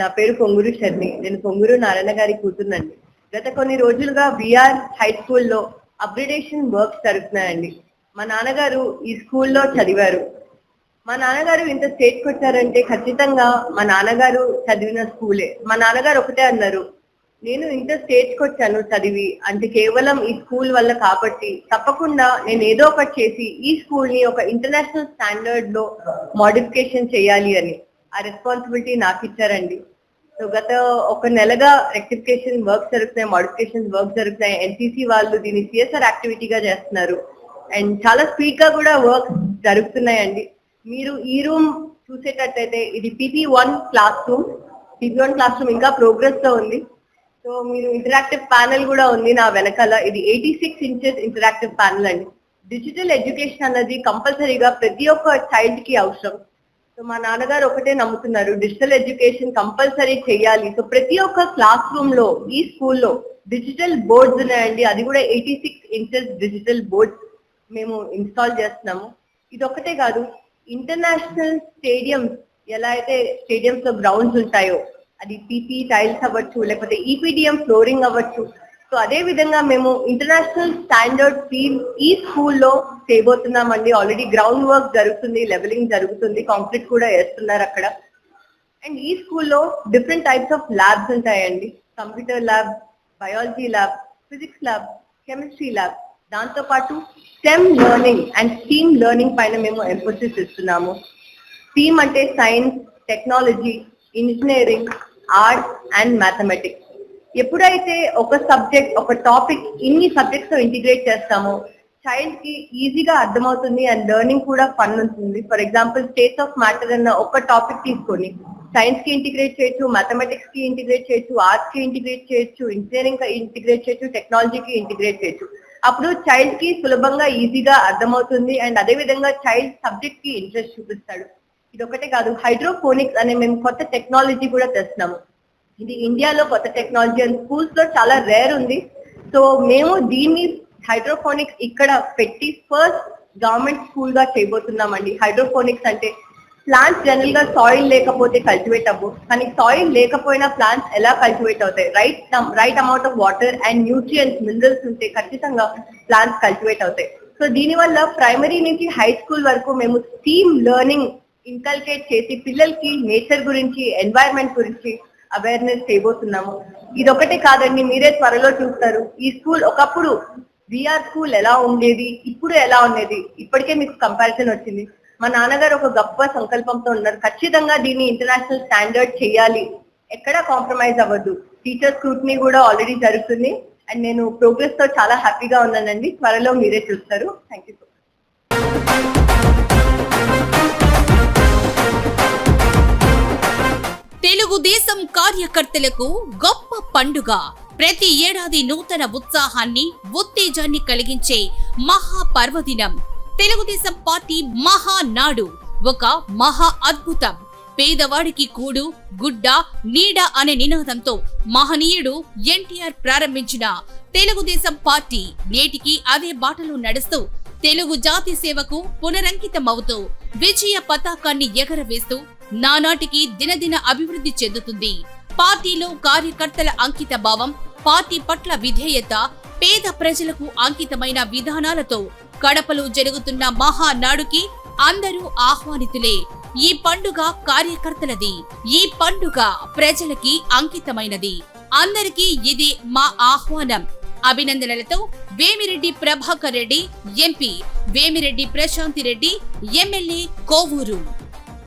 నా పేరు పొంగురు శర్మి నేను పొంగురు నారాయణ గారి కూతురునండి. గత కొన్ని రోజులుగా విఆర్ హై స్కూల్లో అప్గ్రేడేషన్ వర్క్స్ జరుగుతున్నాయండి. మా నాన్నగారు ఈ స్కూల్లో చదివారు. మా నాన్నగారు ఇంత స్టేట్కి వచ్చారంటే ఖచ్చితంగా మా నాన్నగారు చదివిన స్కూలే. మా నాన్నగారు ఒకటే అన్నారు నేను ఇంత స్టేజ్కి వచ్చాను చదివి అంటే కేవలం ఈ స్కూల్ వల్ల కాబట్టి తప్పకుండా నేను ఏదో ఒకటి చేసి ఈ స్కూల్ని ఒక ఇంటర్నేషనల్ స్టాండర్డ్లో మోడిఫికేషన్ చేయాలి అని. ఆ రెస్పాన్సిబిలిటీ నాకు ఇచ్చారండి. సో గత ఒక నెలగా రెక్టిఫికేషన్ వర్క్ జరుగుతున్నాయి మోడిఫికేషన్ వర్క్ జరుగుతున్నాయి. ఎన్సీసీ వాళ్ళు దీన్ని సిఎస్ఆర్ యాక్టివిటీగా చేస్తున్నారు. అండ్ చాలా స్పీడ్గా కూడా వర్క్ జరుగుతున్నాయండి. మీరు ఈ రూమ్ చూసేటట్టయితే ఇది PP one class room PP one class room ఇంకా ప్రోగ్రెస్లో ఉంది. సో మీరు ఇంటరాక్టివ్ ప్యానెల్ కూడా ఉంది నా వెనకాల. ఇది eighty six inches interactive panel అండి. డిజిటల్ ఎడ్యుకేషన్ అన్నది కంపల్సరీగా ప్రతి ఒక్క చైల్డ్కి అవసరం. సో మా నాన్నగారు ఒకటే నమ్ముతున్నారు డిజిటల్ ఎడ్యుకేషన్ కంపల్సరీ చేయాలి. సో ప్రతి ఒక్క క్లాస్ రూమ్లో ఈ స్కూల్లో డిజిటల్ బోర్డ్స్ ఉన్నాయండి. అది కూడా eighty six inches digital boards మేము ఇన్స్టాల్ చేస్తున్నాము. ఇది ఒకటే కాదు ఇంటర్నేషనల్ స్టేడియంస్ ఎలా అయితే స్టేడియంస్లో గ్రౌండ్స్ ఉంటాయో అది పీపీ టైల్స్ అవ్వచ్చు లేకపోతే ఈపీడిఎం ఫ్లోరింగ్ అవ్వచ్చు సో అదే విధంగా మేము ఇంటర్నేషనల్ స్టాండర్డ్ టీమ్ ఈ స్కూల్లో చేయబోతున్నామండి. ఆల్రెడీ గ్రౌండ్ వర్క్ జరుగుతుంది లెవెలింగ్ జరుగుతుంది కాంక్రీట్ కూడా వేస్తున్నారు అక్కడ. అండ్ ఈ స్కూల్లో డిఫరెంట్ టైప్స్ ఆఫ్ ల్యాబ్స్ ఉంటాయండి. Computer lab biology lab physics lab chemistry lab దాంతో పాటు STEM learning and STEAM learning పైన మేము ఎంఫోసిస్ ఇస్తున్నాము. స్టీమ్ అంటే science technology engineering arts and mathematics ఎప్పుడైతే ఒక సబ్జెక్ట్ ఒక టాపిక్ ఇన్ని సబ్జెక్ట్స్తో ఇంటిగ్రేట్ చేస్తామో చైల్డ్కి ఈజీగా అర్థమవుతుంది అండ్ లెర్నింగ్ కూడా ఫన్ ఉంటుంది. For example states of matter అన్న ఒక టాపిక్ తీసుకొని సైన్స్కి ఇంటిగ్రేట్ చేయొచ్చు మ్యాథమెటిక్స్కి ఇంటిగ్రేట్ చేయొచ్చు ఆర్ట్స్కి ఇంటిగ్రేట్ చేయొచ్చు ఇంజనీరింగ్కి ఇంటిగ్రేట్ చేయొచ్చు టెక్నాలజీకి ఇంటిగ్రేట్ చేయొచ్చు. అప్పుడు చైల్డ్కి సులభంగా ఈజీగా అర్థమవుతుంది అండ్ అదే విధంగా చైల్డ్ సబ్జెక్ట్కి ఇంట్రెస్ట్ చూపిస్తాడు. ఇది ఒకటే కాదు హైడ్రోఫోనిక్స్ అనే మేము కొత్త టెక్నాలజీ కూడా తెస్తున్నాము. ఇది ఇండియాలో కొత్త టెక్నాలజీ అండ్ స్కూల్స్లో చాలా రేర్ ఉంది. సో మేము దీన్ని హైడ్రోఫోనిక్స్ ఇక్కడ పెట్టి ఫస్ట్ గవర్నమెంట్ స్కూల్గా చేయబోతున్నామండి. హైడ్రోఫోనిక్స్ అంటే ప్లాంట్స్ జనరల్గా సాయిల్ లేకపోతే కల్టివేట్ అవ్వు. కానీ సాయిల్ లేకపోయినా ప్లాంట్స్ ఎలా కల్టివేట్ అవుతాయి? Right right amount of water and nutrients minerals ఉంటే ఖచ్చితంగా ప్లాంట్స్ కల్టివేట్ అవుతాయి. సో దీని వల్ల ప్రైమరీ నుంచి హై స్కూల్ వరకు మేము స్టీమ్ లెర్నింగ్ ఇన్కల్కేట్ చేసి పిల్లలకి నేచర్ గురించి ఎన్వైరన్మెంట్ గురించి అవేర్నెస్ చేయబోతున్నాము. ఇది ఒకటే కాదండి మీరే త్వరలో చూస్తారు. ఈ స్కూల్ ఒకప్పుడు విఆర్ స్కూల్ ఎలా ఉండేది ఇప్పుడు ఎలా ఉండేది ఇప్పటికే మీకు కంపారిజన్ వచ్చింది. మా నాన్నగారు ఒక గొప్ప సంకల్పంతో ఉన్నారు. ఖచ్చితంగా దీన్ని ఇంటర్నేషనల్ స్టాండర్డ్ చేయాలి. ఎక్కడా కాంప్రమైజ్ అవ్వద్దు. టీచర్ స్క్రూట్నీ కూడా ఆల్రెడీ జరుగుతుంది. అండ్ నేను ప్రోగ్రెస్తో చాలా హ్యాపీగా ఉన్నానండి. త్వరలో మీరే చూస్తారు. థ్యాంక్ యూ తెలుగుదేశం కార్యకర్తలకు గొప్ప పండుగ. ప్రతి ఏడాది నూతన ఉత్సాహాన్ని ఉత్తేజాన్ని కలిగించే మహా పర్వదినం తెలుగుదేశం పార్టీ మహానాడు. ఒక మహా అద్భుతం. పేదవాడికి కూడు గుడ్డ నీడ అనే నినాదంతో మహనీయుడు ఎన్టీఆర్ ప్రారంభించిన తెలుగుదేశం పార్టీ నేటికి అదే బాటలో నడుస్తూ తెలుగు జాతి సేవకు పునరంకితమవుతూ విజయ పతాకాన్ని ఎగరవేస్తూ నానాటికి దినదిన అభివృద్ధి చెందుతుంది. పార్టీలో కార్యకర్తల అంకిత భావం పార్టీ పట్ల విధేయత పేద ప్రజలకు అంకితమైన విధానాలతో కడపలో జరుగుతున్న మహానాడుకి అందరూ ఆహ్వానితులే. ఈ పండుగ కార్యకర్తలది. ఈ పండుగ ప్రజలకి అంకితమైనది. అందరికీ ఇది మా ఆహ్వానం. అభినందనలతో వేమిరెడ్డి ప్రభాకర్ రెడ్డి ఎంపీ వేమిరెడ్డి ప్రశాంతి రెడ్డి ఎమ్మెల్యే కోవూరు.